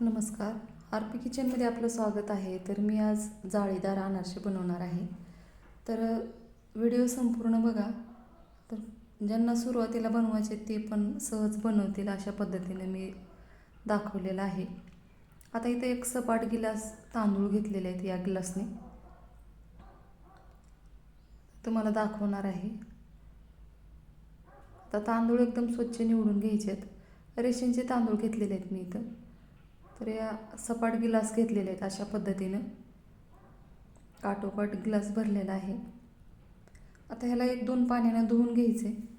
नमस्कार. R P किचनमध्ये आपलं स्वागत आहे. तर मी आज जाळीदार अनारसे बनवणार आहे. तर व्हिडिओ संपूर्ण बघा. तर ज्यांना सुरुवातीला बनवायचे ते पण सहज बनवतील अशा पद्धतीने मी दाखवलेलं आहे. आता इथे एक सपाट गिलास तांदूळ घेतलेले आहेत या गिलासने. तुम्हाला दाखवणार आहे. आता तांदूळ एकदम स्वच्छ निवडून घ्यायचे आहेत. रेशनचे तांदूळ घेतलेले आहेत मी इथं. तर या सपाट गिलास घेतलेले आहेत अशा पद्धतीनं. काटोकाट गिलास भरलेला आहे. आता ह्याला एक दोन पाण्यानं धुवून घ्यायचे.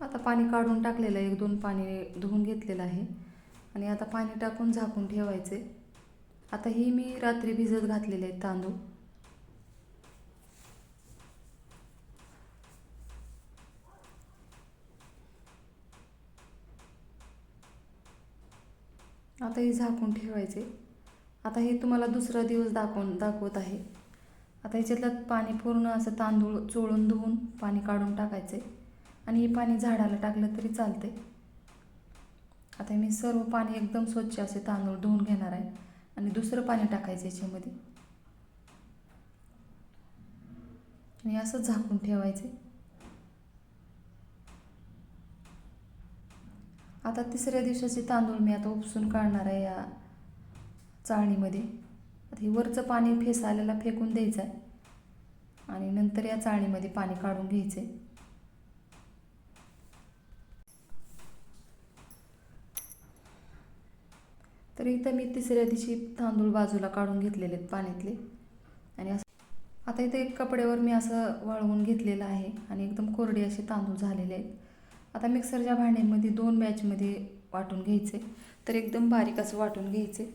आता पाणी काढून टाकलेलं आहे. एक दोन पाणी धुवून घेतलेलं आहे. आणि आता पाणी टाकून झाकून ठेवायचे. आता ही मी रात्री भिजत घातलेले आहेत तांदूळ. आता हे झाकून ठेवायचे. आता हे तुम्हाला दुसरा दिवस दाखवून दाखवत आहे. आता ह्याच्यातलं पाणी पूर्ण असं तांदूळ चोळून धुवून पाणी काढून टाकायचे. आणि हे पाणी झाडाला टाकलं तरी चालते आता मी सर्व पाणी एकदम स्वच्छ असे तांदूळ धुवून घेणार आहे. आणि दुसरं पाणी टाकायचं याच्यामध्ये. आणि असंच झाकून ठेवायचे. आता तिसऱ्या दिवसाचे तांदूळ मी आता उपसून काढणार आहे या चाळणीमध्ये. आता हे वरचं पाणी फेस फेकून द्यायचं आहे आणि नंतर या चाळणीमध्ये पाणी काढून घ्यायचे तर इथं मी तिसऱ्या दिवशी तांदूळ बाजूला काढून घेतलेले आहेत पाण्यातले. आणि असं आता इथे एक कपड्यावर मी असं वाळवून घेतलेलं आहे. आणि एकदम कोरडे असे तांदूळ झालेले आहेत. आता मिक्सरच्या भांड्यामध्ये दोन बॅचमध्ये वाटून घ्यायचे. तर एकदम बारीक असं वाटून घ्यायचे.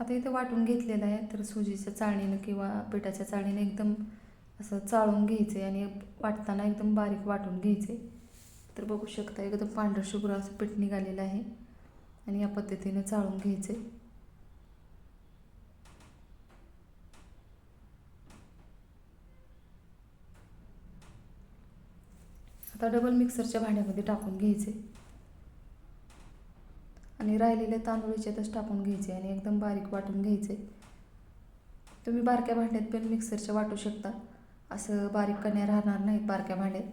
आता इथं वाटून घेतलेलं आहे तर सुजीच्या चाळणीनं किंवा पिठाच्या चाळणीनं एकदम असं चाळून घ्यायचे आणि वाटताना एकदम बारीक वाटून घ्यायचे. तर बघू शकता एकदम पांढरं शुभ्र असं पीठ निघालेलं आहे. आणि या पद्धतीने चाळून घ्यायचे. आता डबल मिक्सरच्या भांड्यामध्ये टाकून घ्यायचे. आणि राहिलेले तांदूळ याच्यातच टाकून घ्यायचे आणि एकदम बारीक वाटून घ्यायचे. तुम्ही बारक्या भांड्यात पण मिक्सरच्या वाटू शकता. असं बारीक कण्या राहणार नाहीत बारक्या भांड्यात.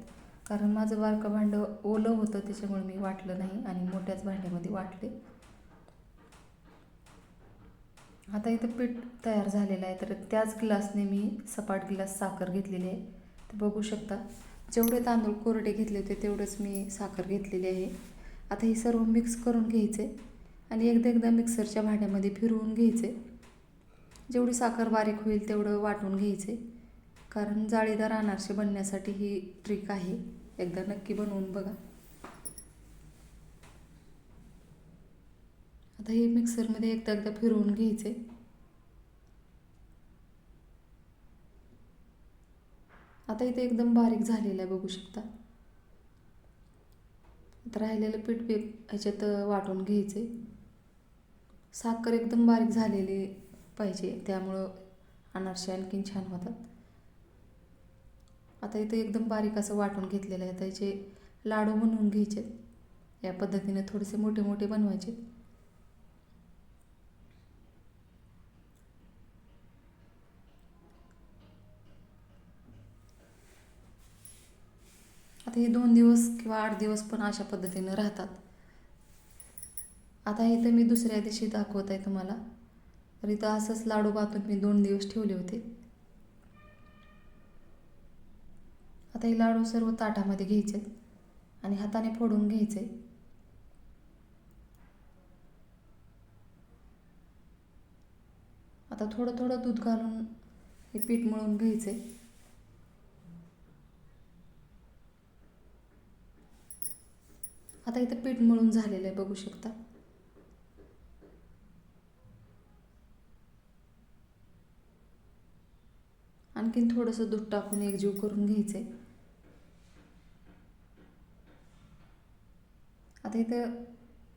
कारण माझं बारकं भांडं ओलं होतं त्याच्यामुळे मी वाटलं नाही आणि मोठ्याच भांड्यामध्ये वाटले. आता इथं पीठ तयार झालेलं आहे तर त्याच ग्लासने मी सपाट ग्लास साखर घेतलेली आहे. तर बघू शकता जेवढे तांदूळ कोरडे घेतले होते तेवढंच मी साखर घेतलेली आहे. आता हे सर्व मिक्स करून घ्यायचे आणि एकदा एकदा मिक्सरच्या भांड्यामध्ये फिरवून घ्यायचे. जेवढी साखर बारीक होईल तेवढं वाटून घ्यायचे. कारण जाळीदार अनारसे बनण्यासाठी ही ट्रिक आहे. एकदा नक्की बनवून बघा. आता हे मिक्सरमध्ये एकदा एकदा फिरवून घ्यायचे. आता इथे एकदम बारीक झालेलं आहे बघू शकता. आता राहिलेलं पीठ पीठ ह्याच्यात वाटून घ्यायचे. साखर एकदम बारीक झालेली पाहिजे त्यामुळं अनारसे आणखीन छान होतात. आता इथे एकदम बारीक असं वाटून घेतलेलं आहे. त्याचे लाडू बनवून घ्यायचे. या पद्धतीने थोडेसे मोठे मोठे बनवायचे. आता हे दोन दिवस किंवा आठ दिवस पण अशा पद्धतीनं राहतात. आता इथं मी दुसऱ्या दिवशी दाखवत आहे तुम्हाला. तर इथं असंच लाडू बातून मी दोन दिवस ठेवले होते. आता हे लाडू सर्व ताटामध्ये घ्यायचे आणि हाताने फोडून घ्यायचे आता थोडं थोडं दूध घालून हे पीठ मळून घ्यायचे. आता इथं पीठ मळून झालेलं आहे बघू शकता. आणखीन थोडंसं दूध टाकून एकजीव करून घ्यायचं. आहे आता इथं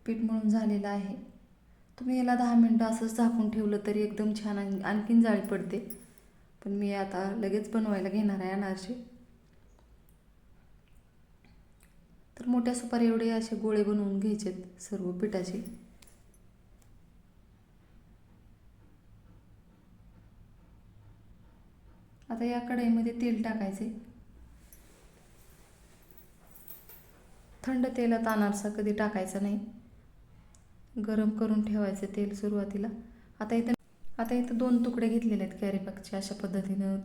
पीठ मळून झालेलं आहे. तुम्ही याला दहा मिनटं असंच झाकून ठेवलं तरी एकदम छान आणखीन जाळी पडते. पण मी आता लगेच बनवायला घेणार आहे अनारसे. तर मोठ्या सुपारी एवढे असे गोळे बनवून घ्यायचेत सर्व पिठाचे. आता या कढईमध्ये तेल टाकायचे. थंड तेलात अनारसा कधी टाकायचा नाही. गरम करून ठेवायचं तेल सुरुवातीला. आता इथं आता इथं दोन तुकडे घेतलेले आहेत कॅरीपॅकचे अशा पद्धतीनं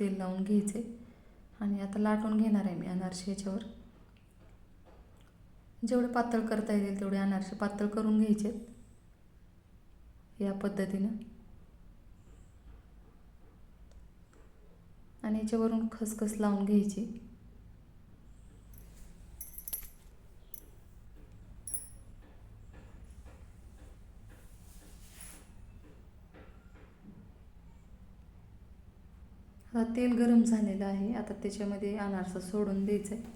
तेल लावून घ्यायचे. आणि आता लाटून घेणार आहे मी अनारसे याच्यावर. जेवढे पातळ करता येतील तेवढे अनारसे पातळ करून घ्यायचे या पद्धतीनं. आणि याच्यावरून खसखस लावून घ्यायची. तेल गरम झालेलं आहे. आता त्याच्यामध्ये अनारसा सोडून द्यायचं आहे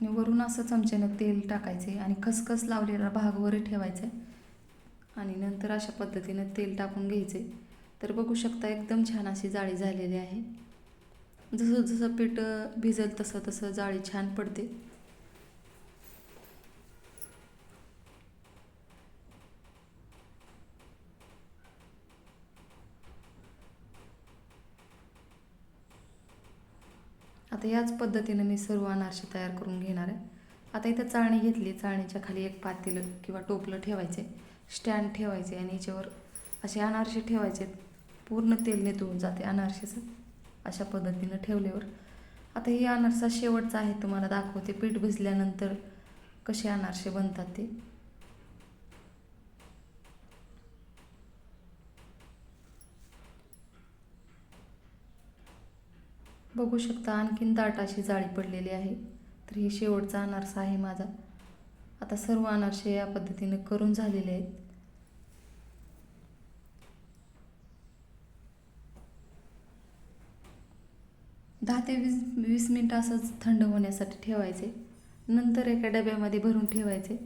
आणि वरून असं चमच्यानं तेल टाकायचं आहे आणि खसखस लावलेला भाग वर ठेवायचा आहे आणि नंतर अशा पद्धतीनं तेल टाकून घ्यायचे तर बघू शकता एकदम छान अशी जाळी झालेली आहे. जसं जसं पीठ भिजल तसं तसं जाळी छान पडते. आता याच पद्धतीनं मी सर्व अनारसे तयार करून घेणार आहे. आता इथं चाळणी घेतली चाळणीच्या खाली एक पातेलं किंवा टोपलं ठेवायचे स्टँड ठेवायचे आणि याच्यावर असे अनारसे ठेवायचे. पूर्ण तेल नितळून जाते अनारसेचं अशा पद्धतीनं ठेवल्यावर. आता ही अनारसा शेवटचा आहे तुम्हाला दाखवते. पीठ भिजल्यानंतर कसे अनारसे बनतात ते. बघू शकता आणखीन दाट अशी जाळी पडलेली आहे. तर हे शेवटचा अनारसा आहे माझा. आता सर्व अनारसे या पद्धतीने करून झालेले आहेत. दहा ते वीस वीस मिनटं असंच थंड होण्यासाठी ठेवायचे. नंतर एका डब्यामध्ये भरून ठेवायचे.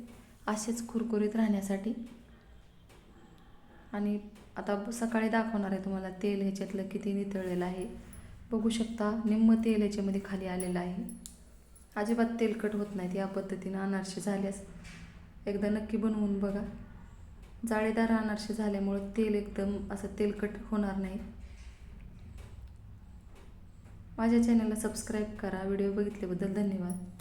असेच कुरकुरीत राहण्यासाठी. आणि आता सकाळी दाखवणार आहे तुम्हाला तेल ह्याच्यातलं किती नितळलेलं आहे. बघू शकता निम्म तेल याच्यामध्ये खाली आलेलं आहे. अजिबात तेलकट होत नाहीत या पद्धतीनं अनारसे झाल्यास. एकदा नक्की बनवून बघा. जाळीदार अनारसे झाल्यामुळं तेल एकदम असं तेलकट होणार नाही. माझ्या चॅनलला सबस्क्राईब करा. व्हिडिओ बघितल्याबद्दल धन्यवाद.